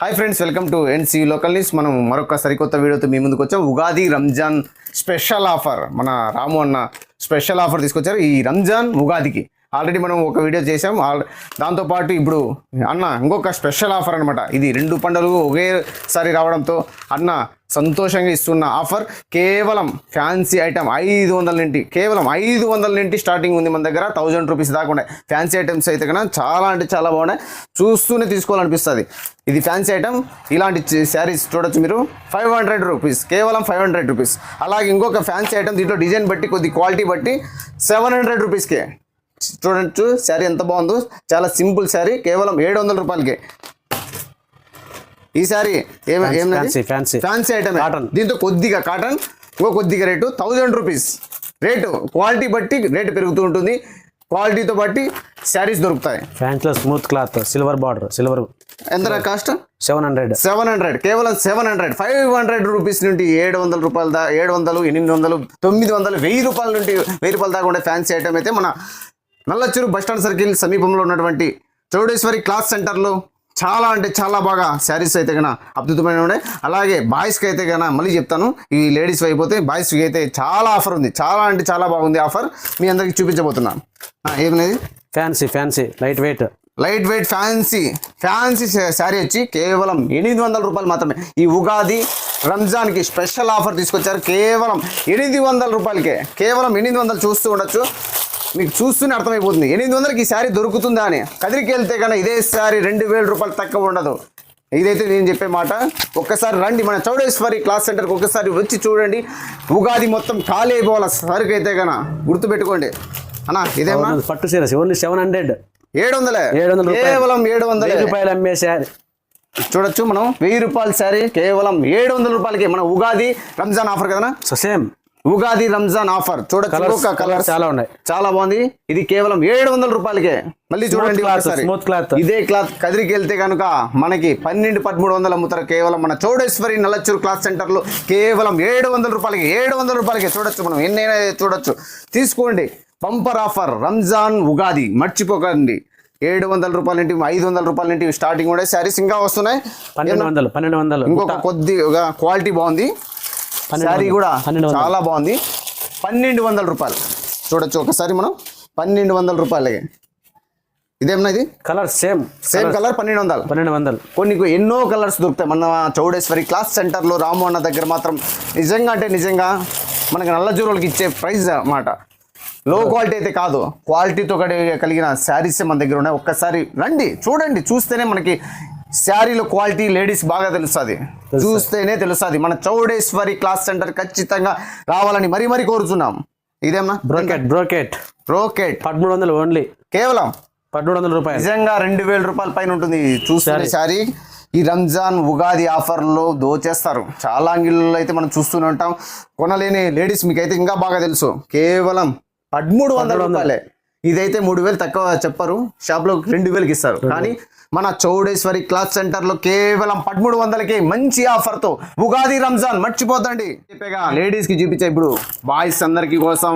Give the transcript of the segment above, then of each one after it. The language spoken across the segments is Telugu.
Hi friends welcome to NC local news మనం మరొక సరికొత్త వీడియోతో మీ ముందుకు వచ్చాం. Ugadi Ramzan special offer. మన రాము అన్న స్పెషల్ ఆఫర్ తీసుకొచ్చారు ఈ రంజాన్ ఉగాదికి. ఆల్రెడీ మనం ఒక వీడియో చేసాం దాంతోపాటు ఇప్పుడు అన్న ఇంకొక స్పెషల్ ఆఫర్ అనమాట ఇది రెండు పండుగలు ఒకేసారి రావడంతో అన్న సంతోషంగా ఇస్తున్న ఆఫర్ కేవలం ఫ్యాన్సీ ఐటమ్ ఐదు వందల నుండి కేవలం ఐదు వందల నుండి స్టార్టింగ్ ఉంది మన దగ్గర. థౌజండ్ రూపీస్ దాకా ఉన్నాయి. ఫ్యాన్సీ ఐటమ్స్ అయితే కన్నా చాలా అంటే చాలా బాగున్నాయి. చూస్తూనే తీసుకోవాలనిపిస్తుంది. ఇది ఫ్యాన్సీ ఐటమ్ ఇలాంటి శారీస్ చూడొచ్చు మీరు. ఫైవ్ హండ్రెడ్ రూపీస్ కేవలం ఫైవ్ హండ్రెడ్ రూపీస్ అలాగే ఇంకొక ఫ్యాన్సీ ఐటమ్ దీంట్లో డిజైన్ బట్టి కొద్ది క్వాలిటీ బట్టి సెవెన్ హండ్రెడ్ రూపీస్కే చూడొచ్చు శారీ ఎంత బాగుందో చాలా సింపుల్ శారీ కేవలం ఏడు వందల రూపాయలకే. ఈ శారీ ఏం ఫ్యాన్సీ ఫ్యాన్సీ ఐటమ్ Cotton. దీంతో కొద్దిగా కాటన్ ఇంకో కొద్దిగా rate thousand rupees rate quality బట్టి రేటు పెరుగుతూ ఉంటుంది. క్వాలిటీతో బట్టి శారీస్ దొరుకుతాయి. ఫ్యాన్స్లో smooth cloth silver border silver ఎంత cost seven hundred seven hundred కేవలం seven hundred five hundred rupees నుండి ఏడు వందల రూపాయల దా ఏడు వందలు ఎనిమిది వందలు తొమ్మిది వందలు వెయ్యి రూపాయల నుండి వెయ్యి రూపాయల దాకా ఉండే ఫ్యాన్సీ ఐటమ్ అయితే మన నల్లచెరు బస్టాండ్ సర్కిల్ సమీపంలో ఉన్నటువంటి చౌడేశ్వరి క్లాత్ సెంటర్లో చాలా అంటే చాలా బాగా శారీస్ అయితే కన్నా అద్భుతమైన ఉన్నాయి. అలాగే బాయ్స్కి అయితే కన్నా మళ్ళీ చెప్తాను ఈ లేడీస్ అయిపోతే బాయ్స్కి అయితే చాలా ఆఫర్ ఉంది. చాలా అంటే చాలా బాగుంది ఆఫర్. మీ అందరికి చూపించబోతున్నాను ఏమనేది fancy fancy light weight light weight fancy fancy saree వచ్చి కేవలం ఎనిమిది వందల రూపాయలు మాత్రమే. ఈ ఉగాది రంజాన్కి స్పెషల్ ఆఫర్ తీసుకొచ్చారు కేవలం ఎనిమిది వందల రూపాయలకే. కేవలం ఎనిమిది వందలు చూస్తూ ఉండొచ్చు. మీకు చూస్తూనే అర్థమైపోతుంది. ఎనిమిది వందలకి ఈ శారీ దొరుకుతుందా అని. కదిరికి వెళ్తే కన్నా ఇదే శారీ రెండు వేల రూపాయలు తక్కువ ఉండదు. ఇదైతే నేను చెప్పే మాట. ఒక్కసారి రండి. మన చౌడేశ్వరి క్లాస్ సెంటర్కి ఒక్కసారి వచ్చి చూడండి. ఉగాది మొత్తం ఖాళీ అయిపోవాలి సరికి అయితే కన్నా. గుర్తుపెట్టుకోండి. అన్నా ఇదేమన్నా? పట్టు సీరస్ ఓన్లీ సెవెన్ హండ్రెడ్ ఏడు వందలే ఏడు వందల. కేవలం ఏడు వందలే రూపాయలు అమ్మే శారీ. చూడొచ్చు మనం. వెయ్యి రూపాయల శారీ కేవలం ఏడు వందల రూపాయలకి. మన ఉగాది రంజాన్ ఆఫర్ కదా so same Ugadi Ramzan offer. చూడొచ్చు. కలర్ చాలా ఉన్నాయి. చాలా బాగుంది. ఇది కేవలం ఏడు వందల రూపాయలకే. మళ్ళీ చూడండి cloth. ఇదే క్లాత్ కదిరికి వెళ్తే కనుక మనకి పన్నెండు పదమూడు వందలు అమ్ముతారు కేవలం మన చౌడేశ్వరి నల్లచ్చూరు క్లాత్ సెంటర్లో కేవలం ఏడు వందల రూపాయలకి ఏడు వందల రూపాయలకి చూడొచ్చు మనం. ఎన్నైనా చూడొచ్చు. తీసుకోండి. Bumper offer Ramzan Ugadi. మర్చిపోకండి. ఏడు వందల రూపాయల నుండి ఐదు వందల రూపాయల నుండి స్టార్టింగ్ ఉండే శారీస్ ఇంకా వస్తున్నాయి. పన్నెండు వందలు పన్నెండు వందలు. ఇంకొక కొద్దిగా క్వాలిటీ బాగుంది. శారీ. కూడా. చాలా బాగుంది. పన్నెండు వందల రూపాయలు. చూడొచ్చు ఒకసారి మనం. పన్నెండు వందల రూపాయలకి. ఇదేమన్నా ఇది? కలర్ సేమ్ సేమ్ కలర్ పన్నెండు వందలు. పన్నెండు వందలు. కొన్ని ఎన్నో కలర్స్ దొరుకుతాయి. మన చౌడేశ్వరి క్లాస్ సెంటర్లో రాము అన్న దగ్గర మాత్రం నిజంగా అంటే నిజంగా మనకి నల్ల జూరులకి ఇచ్చే ప్రైస్ అన్నమాట. లో క్వాలిటీ అయితే కాదు. క్వాలిటీతో కలిగిన శారీస్ మన దగ్గర ఉన్నాయి. ఒక్కసారి రండి చూడండి. చూస్తేనే మనకి శారీలో క్వాలిటీ లేడీస్ బాగా తెలుస్తుంది. చూస్తేనే తెలుస్తుంది. మన చౌడేశ్వరి క్లాస్ సెంటర్ ఖచ్చితంగా రావాలని మరీ మరీ కోరుతున్నాం ఇదేమన్నా? Brocade brocade. బ్రోకెట్. పదమూడు వందలు ఓన్లీ. కేవలం పదమూడు వందల రూపాయలు. నిజంగా రెండు వేల రూపాయల పైన ఉంటుంది చూస్తున్న సారీ ఈ రంజాన్ ఉగాది ఆఫర్లో దోచేస్తారు. చాలా అంగిల్లో అయితే మనం చూస్తూనే ఉంటాం. కొనలేని లేడీస్ మీకు అయితే ఇంకా బాగా తెలుసు. కేవలం పదమూడు వందల రూపాయలే. ఇదైతే మూడు వేలు తక్కువ చెప్పరు. షాప్లో రెండు వేలకి ఇస్తారు. కానీ మన చౌడేశ్వరి క్లాత్ సెంటర్లో కేవలం పదమూడు వందలకి మంచి ఆఫర్తో ఉగాది రంజాన్ మర్చిపోతండి చెప్పేగా లేడీస్కి చూపించే ఇప్పుడు బాయ్స్ అందరికి కోసం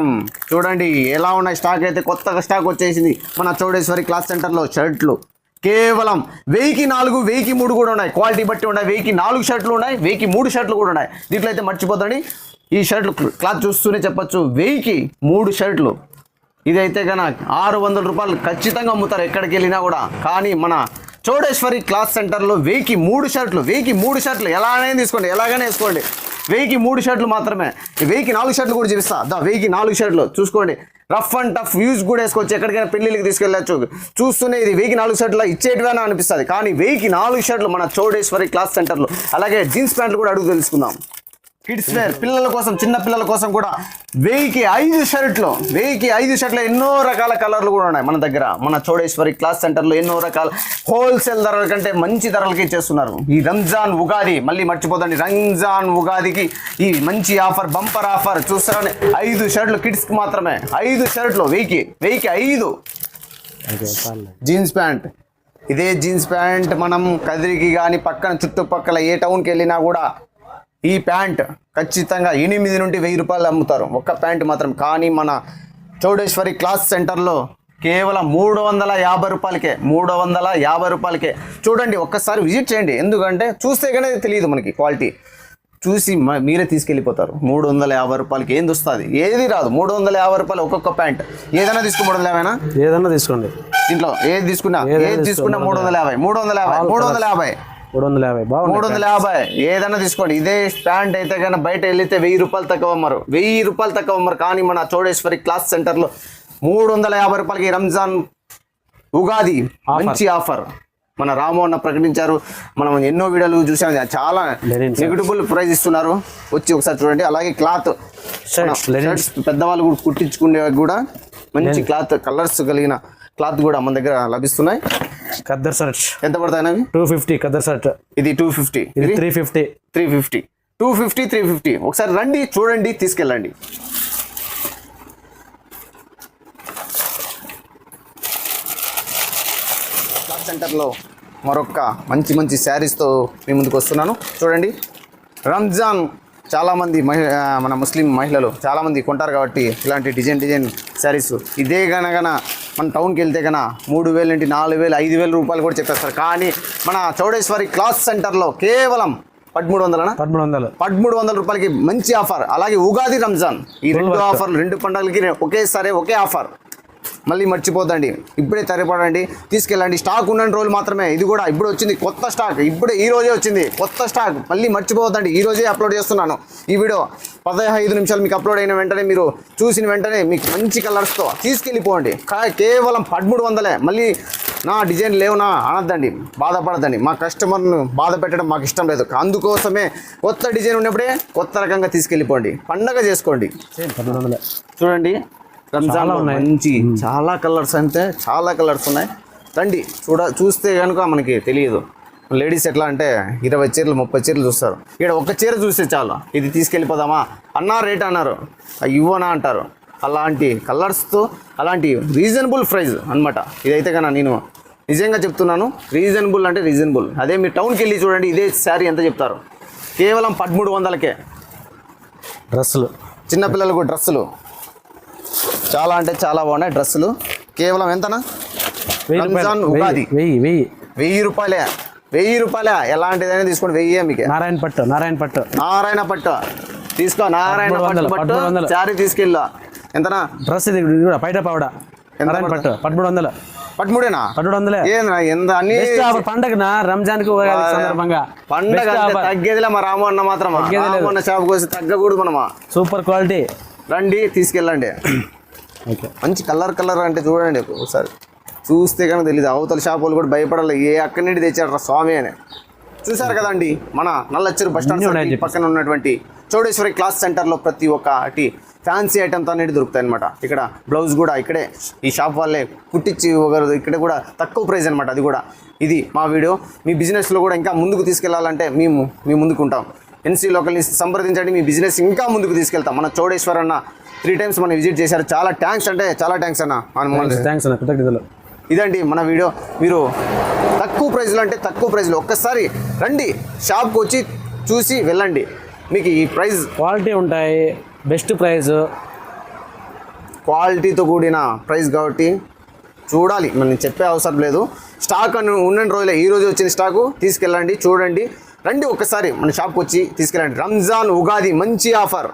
చూడండి ఎలా ఉన్నాయి స్టాక్ అయితే కొత్తగా స్టాక్ వచ్చేసింది మన చౌడేశ్వరి క్లాత్ సెంటర్లో షర్ట్లు. కేవలం వెయ్యికి నాలుగు వెయ్యికి మూడు కూడా ఉన్నాయి. క్వాలిటీ బట్టి ఉన్నాయి. వెయ్యికి నాలుగు షర్ట్లు ఉన్నాయి. వెయ్యికి మూడు షర్ట్లు కూడా ఉన్నాయి. దీంట్లో అయితే మర్చిపోతండి ఈ షర్ట్లు క్లాత్ చూస్తూనే చెప్పొచ్చు. వెయ్యికి మూడు షర్ట్లు. ఇదైతే కనుక ఆరు వందల రూపాయలు ఖచ్చితంగా అమ్ముతారు ఎక్కడికి వెళ్ళినా కూడా. కానీ మన చౌడేశ్వరి క్లాత్ సెంటర్లో వెయ్యికి మూడు షర్ట్లు వెయ్యికి మూడు షర్ట్లు. ఎలాగైనా తీసుకోండి ఎలాగైనా వేసుకోండి. వెయ్యికి మూడు షర్ట్లు మాత్రమే. వెయ్యికి నాలుగు షర్ట్లు కూడా చూపిస్తా. దా వెయ్యికి నాలుగు షర్ట్లు. చూసుకోండి. రఫ్ అండ్ టఫ్ యూజ్ కూడా వేసుకోవచ్చు. ఎక్కడికైనా పెళ్ళిళ్ళకి తీసుకెళ్ళచ్చు. చూస్తూనే ఇది వెయ్యికి నాలుగు షర్ట్లు ఇచ్చేటివేనా అనిపిస్తుంది. కానీ వెయ్యికి నాలుగు షర్ట్లు మన చౌడేశ్వరి క్లాత్ సెంటర్లో. అలాగే జీన్స్ ప్యాంట్లు కూడా అడుగు తెలుసుకుందాం. కిడ్స్ వేర్ పిల్లల కోసం చిన్న పిల్లల కోసం కూడా వెయ్యికి ఐదు షర్ట్లు వెయ్యికి ఐదు షర్ట్లు ఎన్నో రకాల కలర్లు కూడా ఉన్నాయి మన దగ్గర. మన చౌడేశ్వరి క్లాస్ సెంటర్లో ఎన్నో రకాల హోల్సేల్ ధరల కంటే మంచి ధరలకి ఇచ్చేస్తున్నారు. ఈ రంజాన్ ఉగాది మళ్ళీ మర్చిపోదండి రంజాన్ ఉగాదికి ఈ మంచి ఆఫర్ బంపర్ ఆఫర్ చూస్తారని ఐదు షర్ట్లు కిడ్స్కి మాత్రమే. ఐదు షర్ట్లు వెయ్యికి వెయ్యికి ఐదు. Jeans pant. ఇదే జీన్స్ ప్యాంట్ మనం కదిరికి కానీ పక్కన చుట్టుపక్కల ఏ టౌన్కి వెళ్ళినా కూడా ఈ ప్యాంట్ ఖచ్చితంగా ఎనిమిది నుండి వెయ్యి రూపాయలు అమ్ముతారు. ఒక్క ప్యాంట్ మాత్రం. కానీ మన చౌడేశ్వరి క్లాత్ సెంటర్లో కేవలం మూడు వందల యాభై రూపాయలకే మూడు వందల యాభై రూపాయలకే. చూడండి ఒక్కసారి విజిట్ చేయండి. ఎందుకంటే చూస్తే కానీ తెలియదు మనకి క్వాలిటీ. చూసి మీరే తీసుకెళ్ళిపోతారు. మూడు వందల యాభై రూపాయలకి ఏంది వస్తుంది? ఏది రాదు. మూడు వందల యాభై రూపాయలు ఒక్కొక్క ప్యాంట్. ఏదైనా తీసుకోవడం లేవైనా ఏదన్నా తీసుకోండి. దీంట్లో ఏది తీసుకున్నా? ఏదైనా ఏది తీసుకున్నా మూడు వందల యాభై. మూడు వందల యాభై. మూడు వందల యాభై. మూడు వందల యాభై. మూడు బాగుంది వందల యాభై. ఏదైనా తీసుకోండి. ఇదే ప్యాంట్ అయితే కన్నా బయట వెళ్తే వెయ్యి రూపాయలు తక్కువ అమ్మరు. వెయ్యి రూపాయలు తక్కువ అమ్మరు. కానీ మన చౌడేశ్వరి క్లాస్ సెంటర్లో మూడు వందల యాభై రూపాయలకి రంజాన్ ఉగాది మంచి ఆఫర్. మన రామోన్న ప్రకటించారు. మనం ఎన్నో వీడియోలు చూసాం. చాలా నెగిటిబుల్ ప్రైస్ ఇస్తున్నారు. వచ్చి ఒకసారి చూడండి. అలాగే క్లాత్. షర్ట్స్ పెద్దవాళ్ళు కూడా కుట్టించుకునే కూడా మంచి క్లాత్ కలర్స్ కలిగిన క్లాత్ కూడా మన దగ్గర లభిస్తున్నాయి. ఖద్దర్ షర్ట్ ఎంత పడతాయి అవి టూ ఫిఫ్టీ ఖద్దర్ షర్ట్ ఇది టూ ఫిఫ్టీ. ఇది three fifty. Three fifty. Two fifty three fifty. ఒకసారి రండి చూడండి తీసుకెళ్ళండి. క్లాత్ సెంటర్లో మరొక మంచి మంచి శారీస్తో మీ ముందుకు వస్తున్నాను. చూడండి. రంజాన్ చాలామంది మహి మన ముస్లిం మహిళలు చాలామంది కొంటారు కాబట్టి ఇలాంటి డిజైన్ డిజైన్ శారీస్. ఇదే గనగన మన టౌన్కి వెళ్తే కన మూడు వేలు నుండి నాలుగు వేలు ఐదు వేల రూపాయలు కూడా చెప్పేస్తారు. కానీ మన చౌడేశ్వరి క్లాత్ సెంటర్లో కేవలం పదమూడు వందలనా? పదమూడు వందలు. పదమూడు వందల రూపాయలకి మంచి ఆఫర్. అలాగే ఉగాది రంజాన్. ఈ రెండు ఆఫర్లు రెండు పండుగలకి ఒకేసారి ఒకే ఆఫర్. మళ్ళీ మర్చిపోద్దండి. ఇప్పుడే తరిపడండి తీసుకెళ్ళండి. స్టాక్ ఉన్న రోజులు మాత్రమే. ఇది కూడా ఇప్పుడు వచ్చింది కొత్త స్టాక్. ఇప్పుడే ఈ రోజే వచ్చింది కొత్త స్టాక్. మళ్ళీ మర్చిపోవద్దండి. ఈ రోజే అప్లోడ్ చేస్తున్నాను. ఈ వీడియో పదహైదు నిమిషాలు మీకు అప్లోడ్ అయిన వెంటనే మీరు చూసిన వెంటనే మీకు మంచి కలర్స్తో తీసుకెళ్ళిపోండి. కా- కేవలం పదమూడు వందలే. మళ్ళీ నా డిజైన్ లేవునా అనొద్దండి. బాధపడద్దండి. మా కస్టమర్ను బాధ పెట్టడం మాకు ఇష్టం లేదు. అందుకోసమే కొత్త డిజైన్ ఉన్నప్పుడే కొత్త రకంగా తీసుకెళ్ళిపోండి. పండగ చేసుకోండి. చూడండి. రంజాన్ చాలా ఉన్నాయి. మంచి చాలా కలర్స్ అంటే చాలా కలర్స్ ఉన్నాయి. రండి చూడ చూస్తే కనుక మనకి తెలియదు. లేడీస్ ఎట్లా అంటే ఇరవై చీరలు ముప్పై చీరలు చూస్తారు. ఇక్కడ ఒక్క చీర చూస్తే చాలు. ఇది తీసుకెళ్ళిపోదామా? అన్నా రేట్ అన్నారు. "ఆ, ఇవ్వనా అంటారు. అలాంటి కలర్స్తో అలాంటి రీజనబుల్ ప్రైస్ అన్నమాట. ఇదైతే కన్నా నేను నిజంగా చెప్తున్నాను. రీజనబుల్ అంటే రీజనబుల్. అదే మీరు టౌన్కి వెళ్ళి చూడండి ఇదే శారీ ఎంత చెప్తారు. కేవలం పదమూడు వందలకే. డ్రెస్సులు. చిన్నపిల్లలకు డ్రెస్సులు. చాలా అంటే చాలా బాగున్నాయి డ్రెస్సులు. కేవలం ఎంతనా? రంజాన్ రూపాయలు. ఉగాది. వెయ్యి వెయ్యి వెయ్యి. రూపాయలే. వెయ్యి రూపాయలే. ఎలాంటిదైనా తీసుకోండి వెయ్యి మీకు. నారాయణ పట్టు నారాయణ పట్టు. నారాయణ పట్టు. తీసుకో నారాయణ పట్టు పట్టు. చారీ తీసుకెళ్ళా. ఎంతనా? డ్రెస్ ఇది కూడా పైట పావడ. నారాయణ పట్టు? పదమూడు వందలు. పదమూడేనా? పదమూడు వందలే. ఏంద్రా ఎంత అన్ని? పండగన? రంజాన్కి ఉగాది సందర్భంగా. పండగ తగ్గేదిలే మా రామన్న మాత్రం తగ్గేది లేదు. రామన్న షాప్కి వచ్చి తగ్గకూడదు మనమా? సూపర్ క్వాలిటీ రండి తీసుకెళ్ళండి. మంచి కలర్ కలర్ అంటే చూడండి ఒకసారి. చూస్తే కానీ తెలియదు అవతల షాప్ వాళ్ళు కూడా భయపడాలి. ఏ అక్కడి నుండి తెచ్చాడు స్వామి అని. చూసారు కదండి మన నల్లచ్చూరు బస్ స్టాండ్ పక్కన ఉన్నటువంటి చౌడేశ్వరి క్లాస్ సెంటర్లో ప్రతి ఒక్కటి ఫ్యాన్సీ ఐటమ్స్ అనేది దొరుకుతాయి అనమాట ఇక్కడ బ్లౌజ్ కూడా ఇక్కడే. ఈ షాప్ వాళ్ళే కుట్టించి ఇవ్వగలరు ఇక్కడ కూడా తక్కువ ప్రైస్ అనమాట అది కూడా. ఇది మా వీడియో. మీ బిజినెస్లో కూడా ఇంకా ముందుకు తీసుకెళ్ళాలంటే మేము మీ ముందుకు ఉంటాం ఎన్సీ లోకల్ని సంప్రదించండి మీ బిజినెస్ ఇంకా ముందుకు తీసుకెళ్తాం. మన చౌడేశ్వర్ అన్న త్రీ టైమ్స్ మనం విజిట్ చేశారు. చాలా థ్యాంక్స్ అంటే చాలా థ్యాంక్స్ అన్న మన థ్యాంక్స్ అన్న కృతజ్ఞతలు. ఇదండి మన వీడియో. మీరు తక్కువ ప్రైజ్లో అంటే తక్కువ ప్రైజ్లో. ఒక్కసారి రండి షాప్కి వచ్చి చూసి వెళ్ళండి. మీకు ఈ ప్రైస్ క్వాలిటీ ఉంటాయి బెస్ట్ ప్రైస్ క్వాలిటీతో కూడిన ప్రైస్ కాబట్టి చూడాలి. మనం చెప్పే అవసరం లేదు. స్టాక్ అని ఉన్న రోజులే. ఈ రోజు వచ్చిన స్టాకు. తీసుకెళ్ళండి చూడండి. రండి ఒక్కసారి మన షాప్కి వచ్చి తీసుకెళ్ళండి. రంజాన్ ఉగాది మంచి ఆఫర్.